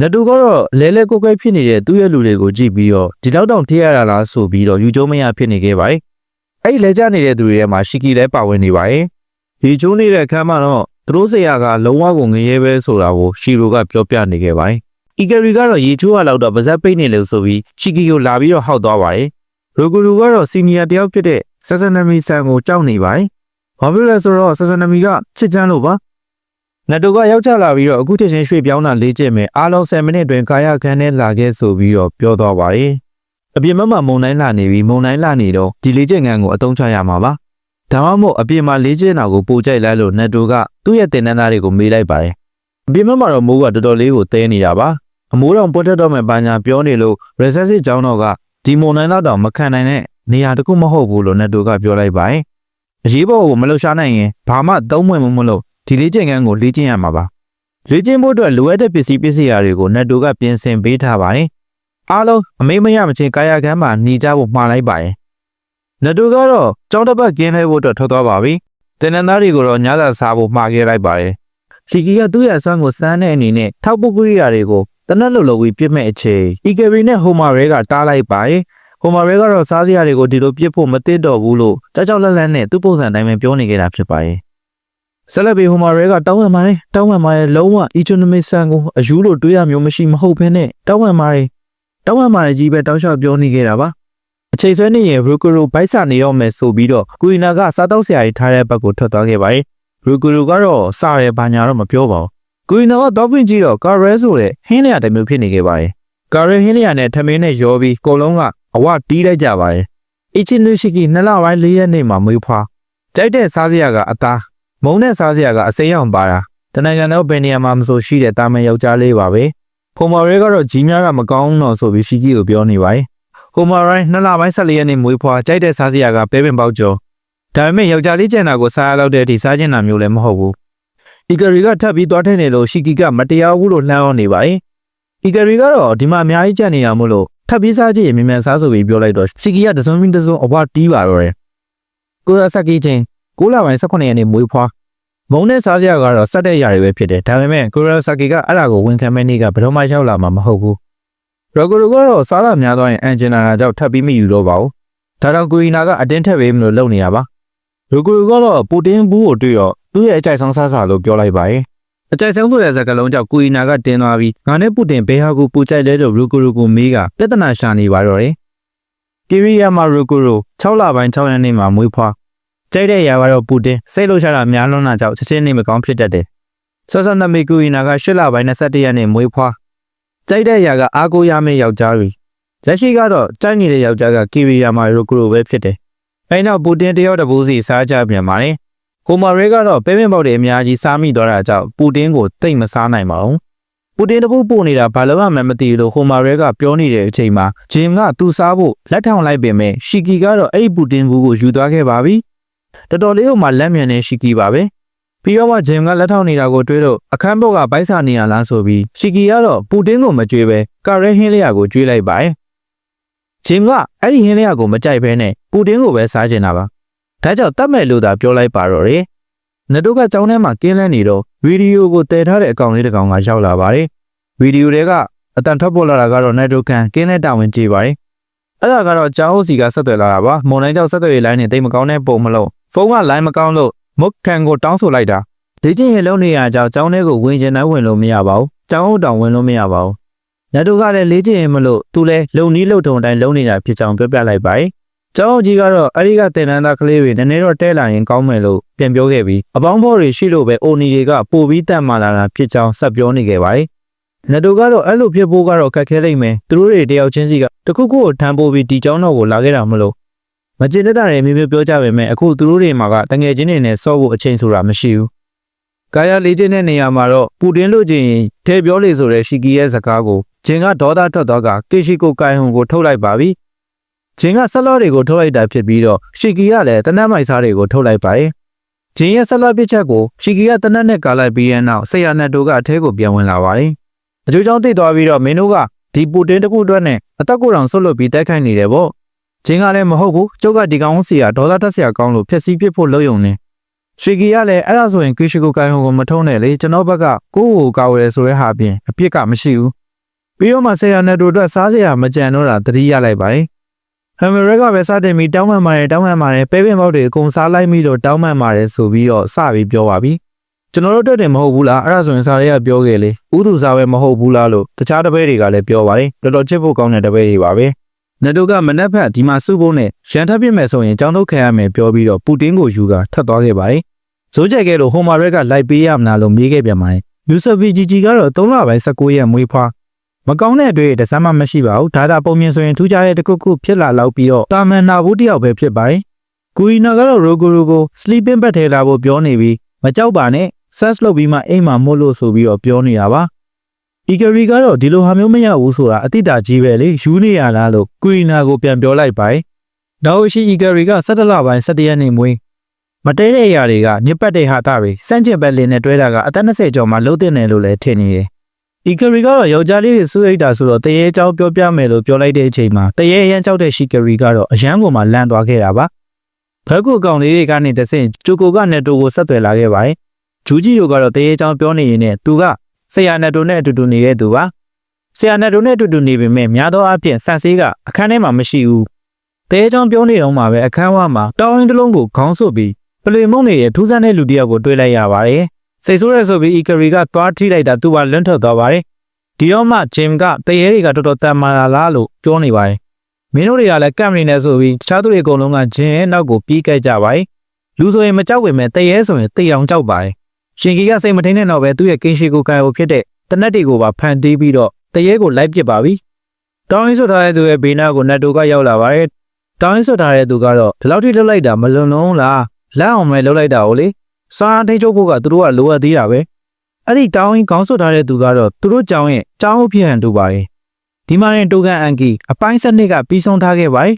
နတူကတော့လဲလဲကိုကိုက်ဖြစ်နေတဲ့သူ့ရဲ့လူတွေကိုကြည့်ပြီးတော့ဒီတော့တောင်ထည့်ရတာလားဆိုပြီးတော့ယူကျုံးမရဖြစ်နေခဲ့ပါတယ်အဲ့ဒီလဲကျနေတဲ့သူတွေထဲမှာရှီကီလည်းပါဝင်နေပါတယ်ဒီကျိုးနေတဲ့အခန်းမှာတော့သူတို့ဆရာကလုံးဝကိုငရဲပဲဆိုတာကိုရှီရိုကပြောပြနေခဲ့ပါတယ်အီဂရီကတော့ရေချိုးရလောက်တော့ပါဇက်ပိတ်နေလို့ဆိုပြီးရှီကီကိုလာပြီးတော့ဟောက်သွားပါတယ်ရိုဂူရူကတော့စီနီယာတယောက်ဖြစ်တဲ့ဆဆနမီဆန်ကိုကြောက်နေပါတယ်ဘာဖြစ်လဲဆိုတော့ဆဆနမီကချစ်ချမ်းလို့ပါ နတ်တို့ကရောက်ချလာပြီးတော့အခုချက်ချင်းရွှေ့ပြောင်းတာလေးချက်မယ်အားလုံး10မိနစ်တွင်ကာယခန်းနဲ့လာခဲ့ဆိုပြီးတော့ပြောတော့ပါတယ်အပြင်ဘက်မှာမုံတိုင်းလာနေပြီးမုံတိုင်းလာနေတော့ဒီလေးချက်ငန်းကိုအသုံးချရမှာပါဒါမှမဟုတ်အပြင်မှာလေးချက်နာကိုပိုကြိုက်လိုက်လို့နတ်တို့ကသူ့ရဲ့တင်နန်းသားတွေကိုမေးလိုက်ပါတယ်အပြင်ဘက်မှာတော့မိုးကတော်တော်လေးကိုတဲနေတာပါအမိုးတော်ပွတ်ထက်တော့မဲ့ဘာညာပြောနေလို့ recessive ကျောင်းတော်ကဒီမုံတိုင်းတော့တော့မခံနိုင်တဲ့နေရာတစ်ခုမဟုတ်ဘူးလို့နတ်တို့ကပြောလိုက်ပါတယ်အရေးပေါ်ကိုမလှုပ်ရှားနိုင်ရင်ဘာမှသုံးဝင်မမလို့ ဒီလေးကျင်ကန်းကိုလေ့ကျင့်ရမှာပါလေ့ကျင့်ဖို့အတွက်လိုအပ်တဲ့ပစ္စည်းပစ္စည်းတွေကိုနတ်တို့ကပြင်ဆင်ပေးထားပါတယ်အားလုံးအမေးမရမချင်းကာယကံမှာหนีကြဖို့မှားလိုက်ပါတယ်နတ်တို့ကတော့ကြောင်းတစ်ပတ်ကင်းလဲဖို့အတွက်ထွက်သွားပါပြီတင်နန်းသားတွေကိုတော့ညစာစားဖို့မှားခဲ့လိုက်ပါတယ်စီကီကသူ့ရဲ့အစွမ်းကိုစမ်းတဲ့အနေနဲ့ထောက်ပုတ်ကရိယာတွေကိုတနက်လိုလိုဝီပြစ်မဲ့အချိန်အီကရီနဲ့ဟိုမာရဲကတားလိုက်ပါတယ်ဟိုမာရဲကတော့စားစရာတွေကိုဒီလိုပြစ်ဖို့မသိတော့ဘူးလို့ကြောက်ကြောက်လန့်လန့်နဲ့သူ့ပုံစံတိုင်းပဲပြောနေခဲ့တာဖြစ်ပါတယ် ဆက်လက်ပြီးဟိုမာရဲကတောင်းပန်ပါတယ်တောင်းပန်ပါတယ်လုံးဝ economic ဆန်ကိုအယူလို့တွေးရမျိုးမရှိမဟုတ်ဘဲနဲ့တောင်းပန်ပါတယ်တောင်းပန်ပါတယ်ကြီးပဲတောင်းလျှောက်ပြောနေခဲ့တာပါအချိန်ဆွဲနေရင်ရူကူရူဘိုက်စာနေရောမယ်ဆိုပြီးတော့ကူရီနာကစားတောက်ဆရာကြီးထားတဲ့ဘက်ကိုထွက်သွားခဲ့ပါတယ်ရူကူရူကတော့စားရဲဘာညာတော့မပြောပါဘူးကူရီနာကတော့ပြင်ကြည့်တော့ကာရဲဆိုတဲ့ဟင်းလျာတစ်မျိုးဖြစ်နေခဲ့ပါတယ်ကာရဲဟင်းလျာနဲ့ထမင်းနဲ့ရောပြီးကိုလုံးကအဝတီးလိုက်ကြပါတယ်အချင်းလူရှိကီနှစ်လပိုင်း၄ရက်နေမှာမွေးဖွားကြိုက်တဲ့စားစရာကအသား မုံနဲ့စားစရာကအစိမ်းအောင်ပါတာတနင်္ဂနွေတော့ဘယ်နေရာမှာမဆိုရှိတဲ့တာမန်ယောက်ျားလေးပါပဲဟိုမာရဲကတော့ကြီးများကမကောင်းတော့ဆိုပြီးရှီကီကိုပြောနေပါတယ်ဟိုမာရိုင်းနှစ်လပိုင်း14ရက်နေ့မွေးဖွားကြိုက်တဲ့စားစရာကပဲပင်ပေါက်ကျော်ဒါပေမဲ့ယောက်ျားလေးကျန်တာကိုစားရတော့တဲ့အထိစားကျင်တာမျိုးလည်းမဟုတ်ဘူးအီဂရီကထပ်ပြီးသွားထိုင်နေလို့ရှီကီကမတရားဘူးလို့လှမ်းအောင်နေပါတယ်အီဂရီကတော့ဒီမှာအများကြီးကြံ့နေရမို့လို့ထပ်ပြီးစားကြည့်ရင်မြန်မြန်စားဆိုပြီးပြောလိုက်တော့ရှီကီကတစုံမင်းတစုံအဘတီးပါတော့တယ်ကိုရာဆက်ကီချင်း6လပိုင်း18ရက်နေ့မွေးဖွား မုံနဲ့စားစရာကတော့စက်တဲ့ຢာတွေပဲဖြစ်တယ်ဒါပေမဲ့ကိုရိုဆာကီကအဲ့ဒါကိုဝန်ခံမဲ့နေ့ကဘယ်တော့မှရောက်လာမှာမဟုတ်ဘူးရော်ဂိုရိုကတော့စားလာများသွားရင်အန်ဂျင်နာနာကြောင့်ထပ်ပြီးမယူတော့ပါဘူးဒါတော့ကိုရီနာကအတင်းထက်ပေးမလို့လုပ်နေရပါရော်ဂိုရိုကတော့ပူတင်ဘူးကိုတွေ့တော့သူ့ရဲ့အကြိုက်ဆုံးစားစာလို့ပြောလိုက်ပါရဲ့အကြိုက်ဆုံးဆိုတဲ့စကားလုံးကြောင့်ကိုရီနာကတင်းသွားပြီးငါနဲ့ပူတင်ဘဲဟာကိုပူကြိုက်လဲလို့ရော်ဂိုရိုကိုမေးကပြဿနာရှာနေပါတော့တယ်ကီရီယာမာရော်ဂိုရို6လပိုင်း6ရက်နေ့မှာမွေးဖွား ကြိုက်တဲ့အရာကတော့ပူတင်စိတ်လှုပ်ရှားတာများလွန်းတာကြောင့်ချက်ချင်းနေမကောင်းဖြစ်တတ်တယ်။ဆော့ဆော့နမီကူအီနာက၈လပိုင်း21ရက်နေ့မွေးဖွားကြိုက်တဲ့အရာကအားကိုးရမယ့်ယောက်ျားတွေလက်ရှိကတော့ကြိုက်နေတဲ့ယောက်ျားကကီရီယာမာရိုကရိုပဲဖြစ်တယ်။အဲနောက်ပူတင်တယောက်တစ်ပူးစီစားကြပြန်ပါတယ်။ဟိုမာရဲကတော့ပဲပင်ပေါက်တွေအများကြီးစားမိသွားတာကြောင့်ပူတင်ကိုတိတ်မစားနိုင်ပါဘူး။ပူတင်တပူးပို့နေတာဘာလို့မှမသိလို့ဟိုမာရဲကပြောနေတဲ့အချိန်မှာဂျင်ကသူ့စားဖို့လက်ထောင်လိုက်ပင်မဲ့ရှီကီကတော့အဲ့ဒီပူတင်ဘူးကိုယူသွားခဲ့ပါပြီ။ တော်တော်လေးဟိုမှာလက်မြန်နေရှိကီပါပဲပြီးတော့မှဂျင်ကလက်ထောက်နေတာကိုတွေးတော့အခန်းဘောက်ကဘိုက်စာနေရလားဆိုပြီးရှီကီကတော့ပူတင်းကိုမကြွေးပဲကာရဲဟင်းလျာကိုကြွေးလိုက်ပါတယ်ဂျင်ကအဲ့ဒီဟင်းလျာကိုမကြိုက်ဘဲနဲ့ပူတင်းကိုပဲစားချင်တာပါဒါကြောင့်တတ်မဲ့လို့သာပြောလိုက်ပါတော့တယ်နတို့ကကြောင်းထဲမှာကင်းလဲနေတော့ဗီဒီယိုကိုတည်ထားတဲ့အကောင့်လေးတစ်ကောင်ကရောက်လာပါတယ်ဗီဒီယိုတွေကအတန်ထွက်ပေါ်လာတာကတော့နက်ဒိုကန်ကင်းလဲတာဝန်ကြည့်ပါတယ်အဲ့ဒါကတော့ကျောင်းဟုတ်စီကဆက်သွယ်လာတာပါမွန်တိုင်းကျောင်းဆက်သွယ်ရေးလိုင်းနဲ့တိတ်မကောင်းတဲ့ပုံမလို့ ဖုန်းကလိုင်းမကောင်းလို့မုတ်ခံကိုတောင်းဆိုလိုက်တာဒေချင်းရေလုံးနေရကြောင်းကျောင်းထဲကိုဝင်ချင်တိုင်းဝင်လို့မရပါဘူးကျောင်းဟုတ်တောင်ဝင်လို့မရပါဘူးညတို့ကလည်းလေးချင်ရင်မလို့သူလည်းလုံနီးလုံထုံတိုင်းလုံနေတာဖြစ်ကြောင်းပြောပြလိုက်ပါတယ်ကျောင်းကြီးကတော့အဲ့ဒီကတင်နန်းသားကလေးတွေနည်းနည်းတော့တဲလာရင်ကောင်းမယ်လို့ပြန်ပြောခဲ့ပြီးအပေါင်းဖော်တွေရှိလို့ပဲအိုနီတွေကပို့ပြီးတတ်မှလာတာဖြစ်ကြောင်းဆက်ပြောနေခဲ့ပါတယ်နတို့ကတော့အဲ့လိုဖြစ်ဖို့ကတော့ခက်ခဲလိမ့်မယ်သူတို့တွေတယောက်ချင်းစီကတခုခုကိုထမ်းပိုးပြီးဒီကျောင်းတော်ကိုလာခဲ့တာမလို့ မကျင်တတ်တာတွေမျိုးမျိုးပြောကြပေမဲ့အခုသူတို့တွေမှာကတငယ်ချင်းတွေနဲ့စော့ဖို့အချိန်ဆိုတာမရှိဘူး။ကာယလေးချင်းတဲ့နေရာမှာတော့ပူတင်လို့ချင်းထဲပြောလေဆိုတဲ့ရှီကီရဲ့စကားကိုဂျင်ကဒေါသထွက်သွားကကေရှိကိုကိုင်ဟွန်ကိုထုတ်လိုက်ပါပြီ။ဂျင်ကဆက်လော့တွေကိုထုတ်လိုက်တာဖြစ်ပြီးတော့ရှီကီကလည်းတနတ်မိုက်စားတွေကိုထုတ်လိုက်ပါတယ်။ဂျင်ရဲ့ဆက်လော့ပစ်ချက်ကိုရှီကီကတနတ်နဲ့ကာလိုက်ပြီးတဲ့နောက်ဆေယာနတ်တို့ကအထဲကိုပြန်ဝင်လာပါတယ်။အကျိုးကြောင့်သိသွားပြီးတော့မင်းတို့ကဒီပူတင်တစ်ခုအတွက်နဲ့အသက်ကိုယ်တော်ဆွတ်လွတ်ပြီးတိုက်ခိုက်နေတယ်ပေါ့။ ဂျင်းကလည်းမဟုတ်ဘူးကျုပ်ကဒီကောင်စီကဒေါသတက်စရာကောင်းလို့ဖျက်ဆီးပစ်ဖို့လုပ်ယုံနေရွှေကီကလည်းအဲ့ဒါဆိုရင်ကီရှိကိုကိုင်ဟွန်ကိုမထုံးနဲ့လေကျွန်တော်ဘက်ကကိုယ့်ကိုကာဝယ်ဆိုတဲ့ဟာပြင်အပြစ်ကမရှိဘူးပြီးတော့မှဆရာနဲ့တို့အတွက်စားစရာမကြံတော့တာသတိရလိုက်ပါတယ်ဟမ်မရက်ကပဲစတင်ပြီးတောင်းပန်ပါတယ်တောင်းပန်ပါတယ်ပဲပင်ပေါက်တွေအကုန်စားလိုက်ပြီးတော့တောင်းပန်ပါတယ်ဆိုပြီးတော့စပြီးပြောပါပြီကျွန်တော်တို့အတွက်တင်မဟုတ်ဘူးလားအဲ့ဒါဆိုရင်စာရဲကပြောခဲ့လေဥသူစားပဲမဟုတ်ဘူးလားလို့တခြားတပည့်တွေကလည်းပြောပါတယ်တော်တော်ချစ်ဖို့ကောင်းတဲ့တပည့်တွေပါပဲ နေတို့ကမနက်ဖက်ဒီမှာစုဖို့နဲ့ရန်ထပ်ပြစ်မယ်ဆိုရင်ကြောင်းထုတ်ခံရမယ်ပြောပြီးတော့ပူတင်ကိုယူကထပ်သွားခဲ့ပါတယ်ဇိုးကြက်ကဲလို့ဟိုမာရက်ကလိုက်ပေးရမလားလို့မေးခဲ့ပြန်ပါတယ်ယူဆပီဂျီဂျီကတော့3လပိုင်း19ရက်မွေးဖွားမကောင်းတဲ့အတွေ့အတစမ်းမှမရှိပါဘူးဒါသာပုံမြင်ဆိုရင်ထူးခြားတဲ့တစ်ခုခုဖြစ်လာလောက်ပြီးတော့တာမန်နာဘူးတယောက်ပဲဖြစ်ပါတယ်ကူရီနာကတော့ရိုကိုရိုကို sleeping bag ထဲလာဖို့ပြောနေပြီးမကြောက်ပါနဲ့ search လုပ်ပြီးမှအိမ်မှာမို့လို့ဆိုပြီးတော့ပြောနေတာပါ အီဂရီကတော့ဒီလိုဟာမျိုးမရဘူးဆိုတာအတိတ်တာကြီးပဲလေယူနေရလားလို့ကူရီနာကိုပြန်ပြောလိုက်ပါတယ်နောက်ရှိအီဂရီက17လပိုင်း17ရက်နေ့မွေးမတဲတဲ့အရာတွေကညစ်ပတ်တဲ့ဟာတာတွေစန့်ကျင်ဘက်လင်းနဲ့တွဲတာကအသက်20ကျော်မှလှုပ်တင်တယ်လို့လည်းထင်နေတယ် ဒီကရီကတော့ယောက်ျားလေးတွေစူးရိတ်တာဆိုတော့တရေเจ้าပြောပြမယ်လို့ပြောလိုက်တဲ့အချိန်မှာတရေရမ်းကြောက်တဲ့ရှီကရီကတော့အရန်ကိုမှလန့်သွားခဲ့တာပါဘက်ကူအကောင်လေးတွေကနေတဆင့်ဂျိုကိုကနဲ့တိုကိုဆက်သွယ်လာခဲ့ပါတယ်ဂျူဂျီတို့ကတော့တရေเจ้าပြောနေရင်နဲ့သူက ဆရာနတ်တိုနဲ့အတူတူနေတဲ့သူပါဆရာနတ်တိုနဲ့အတူတူနေပေမဲ့များသောအားဖြင့်ဆန်ဆေးကအခန်းထဲမှာမရှိဘူးတဲအကြောင်းပြောနေတော့မှပဲအခန်းဝမှာတောင်းရင်တစ်လုံးကိုခေါင်းဆုပ်ပြီးပလွေမုံနေတဲ့ထူးဆန်းတဲ့လူတယောက်ကိုတွေ့လိုက်ရပါတယ်စိတ်ဆိုးရဆိုပြီးအီကရီကသွားထိလိုက်တာသူပါလွန့်ထွက်သွားပါတယ်ဒီတော့မှဂျင်ကတရေတွေကတော်တော်တန်မာလာလားလို့ပြောနေပါတယ်မင်းတို့တွေကလည်းကမ်မရီနဲ့ဆိုပြီးတခြားသူတွေအကုန်လုံးကဂျင်ရဲ့နောက်ကိုပြေးခဲ့ကြပါတယ်လူဆိုရင်မကြောက်ဝင်မဲ့တရေဆိုရင်တေအောင်ကြောက်ပါတယ် ရှင်ကီကစိတ်မထိန်တဲ့တော့ပဲသူ့ရဲ့ကင်းရှိကိုကန်ကိုဖြစ်တဲ့တနက်တွေကိုပါဖန်တီးပြီးတော့တရေကိုလိုက်ပစ်ပါပြီ။တောင်းရင်းဆွထားတဲ့သူရဲ့ဘေးနားကိုနတ်တိုကရောက်လာပါတယ်။တောင်းရင်းဆွထားတဲ့သူကတော့ဒီလောက်ထိလှုပ်လိုက်တာမလွန်လုံးလား။လက်အောင်ပဲလှုပ်လိုက်တာကိုလေ။စားထိတ်ချုပ်ဖို့ကသူတို့ကလိုအပ်သေးတာပဲ။အဲ့ဒီတောင်းရင်ခေါင်းဆွတ်ထားတဲ့သူကတော့သူတို့ကြောင်းရဲ့ကြောင်းဥဖြစ်ဟန်တူပါတယ်ဒီမှာရင်တိုကန်အန်ကီအပိုင်းစနစ်ကပြီးဆုံးထားခဲ့ပါတယ်